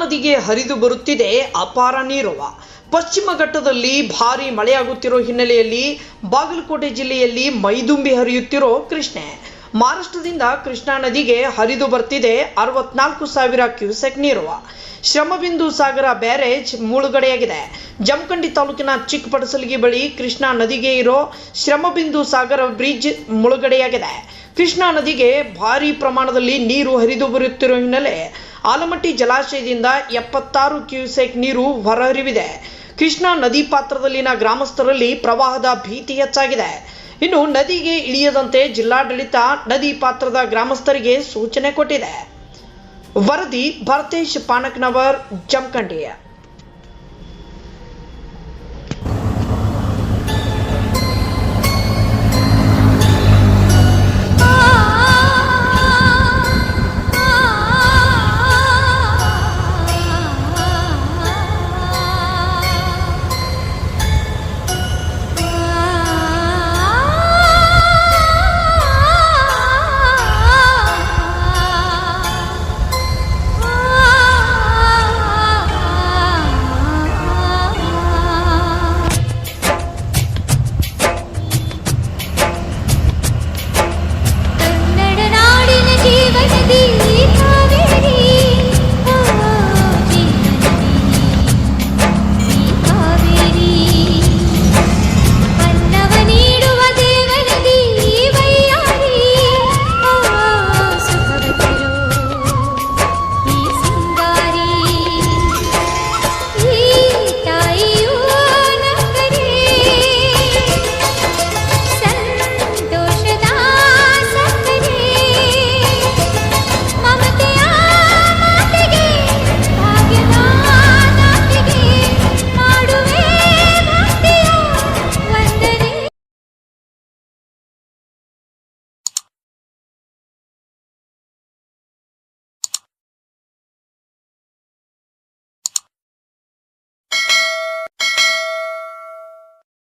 ನದಿಗೆ ಹರಿದು ಬರುತ್ತಿದೆ ಅಪಾರ ನೀರವ. ಪಶ್ಚಿಮ ಘಟ್ಟದಲ್ಲಿ ಭಾರಿ ಮಳೆಯಾಗುತ್ತಿರೋ ಹಿನ್ನೆಲೆಯಲ್ಲಿ ಬಾಗಲಕೋಟೆ ಜಿಲ್ಲೆಯಲ್ಲಿ ಮೈದುಂಬಿ ಹರಿಯುತ್ತಿರೋ ಕೃಷ್ಣೆ. ಮಹಾರಾಷ್ಟ್ರದಿಂದ ಕೃಷ್ಣಾ ನದಿಗೆ ಹರಿದು ಬರ್ತಿದೆ ಅರವತ್ನಾಲ್ಕು ಸಾವಿರ ಕ್ಯೂಸೆಕ್ ನೀರು ಶ್ರಮಬಿಂದು ಸಾಗರ ಬ್ಯಾರೇಜ್ ಮುಳುಗಡೆಯಾಗಿದೆ. ಜಮಖಂಡಿ ತಾಲೂಕಿನ ಚಿಕ್ಕಪಡಸಲಗಿ ಬಳಿ ಕೃಷ್ಣಾ ನದಿಗೆ ಇರೋ ಶ್ರಮಬಿಂದು ಸಾಗರ ಬ್ರಿಡ್ಜ್ ಮುಳುಗಡೆಯಾಗಿದೆ. ಕೃಷ್ಣಾ ನದಿಗೆ ಭಾರಿ ಪ್ರಮಾಣದಲ್ಲಿ ನೀರು ಹರಿದು ಬರುತ್ತಿರುವ ಹಿನ್ನೆಲೆ ಆಲಮಟ್ಟಿ ಜಲಾಶಯದಿಂದ ಎಪ್ಪತ್ತಾರು ಕ್ಯೂಸೆಕ್ ನೀರು ಹೊರಹರಿವಿದೆ. ಕೃಷ್ಣಾ ನದಿ ಪಾತ್ರದಲ್ಲಿನ ಗ್ರಾಮಸ್ಥರಲ್ಲಿ ಪ್ರವಾಹದ ಭೀತಿ ಹೆಚ್ಚಾಗಿದೆ. ಇನ್ನು ನದಿಗೆ ಇಳಿಯದಂತೆ ಜಿಲ್ಲಾಡಳಿತ ನದಿ ಪಾತ್ರದ ಗ್ರಾಮಸ್ಥರಿಗೆ ಸೂಚನೆ ಕೊಟ್ಟಿದೆ. ವರದಿ ಭರತೇಶ್ ಪಾನಕ್ನವರ್, ಜಮಖಂಡಿ.